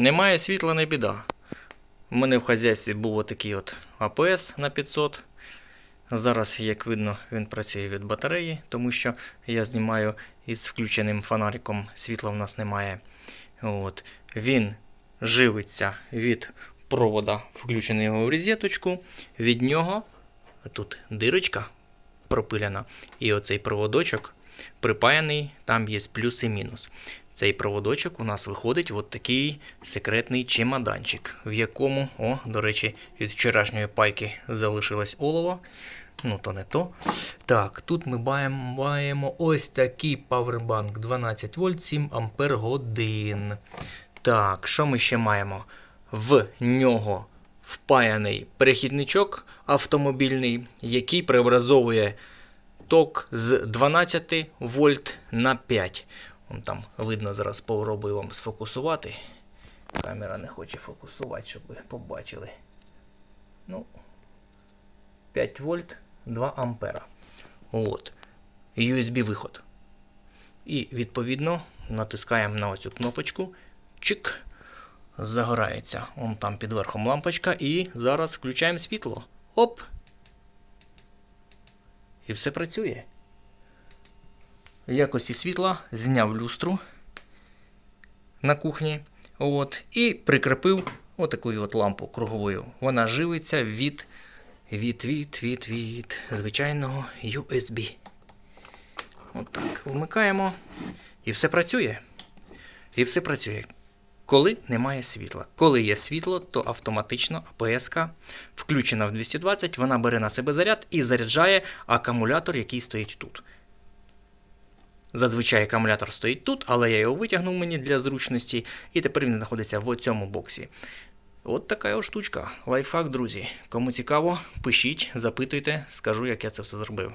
Немає світла, не біда. У мене в хазяйстві був отакий от АПС на 500. Зараз, як видно, він працює від батареї, тому що я знімаю із включеним фонариком, світла в нас немає. От. Він живиться від провода, включеного в розеточку. Від нього тут дирочка пропиляна, і оцей проводочок припаяний, там є плюс і мінус. Цей проводочок у нас виходить от такий секретний чемоданчик, в якому, о, до речі, від вчорашньої пайки залишилось олово. Ну, то не то. Так, тут ми маємо, ось такий павербанк 12 вольт 7 ампер годин. Так, що ми ще маємо? В нього впаяний перехідничок автомобільний, який преобразовує ток з 12 вольт на 5. Там видно, зараз спробую вам сфокусувати. Камера не хоче фокусувати, щоб ви побачили. Ну, 5 вольт 2 ампера. От. USB виход. І відповідно натискаємо на оцю кнопочку. Чик. Загорається. Вон там під верхом лампочка. І зараз включаємо світло. Оп! І все працює. Якості світла зняв люстру на кухні. От, і прикріпив отаку от лампу круговою. Вона живиться від, від, від, від, від звичайного USB. Отак. Вмикаємо. І все працює. І все працює. Коли немає світла. Коли є світло, то автоматично АПС включена в 220, вона бере на себе заряд і заряджає акумулятор, який стоїть тут. Зазвичай акумулятор стоїть тут, але я його витягнув мені для зручності, і тепер він знаходиться в цьому боксі. От така ось штучка. Лайфхак, друзі. Кому цікаво, пишіть, запитуйте, скажу, як я це все зробив.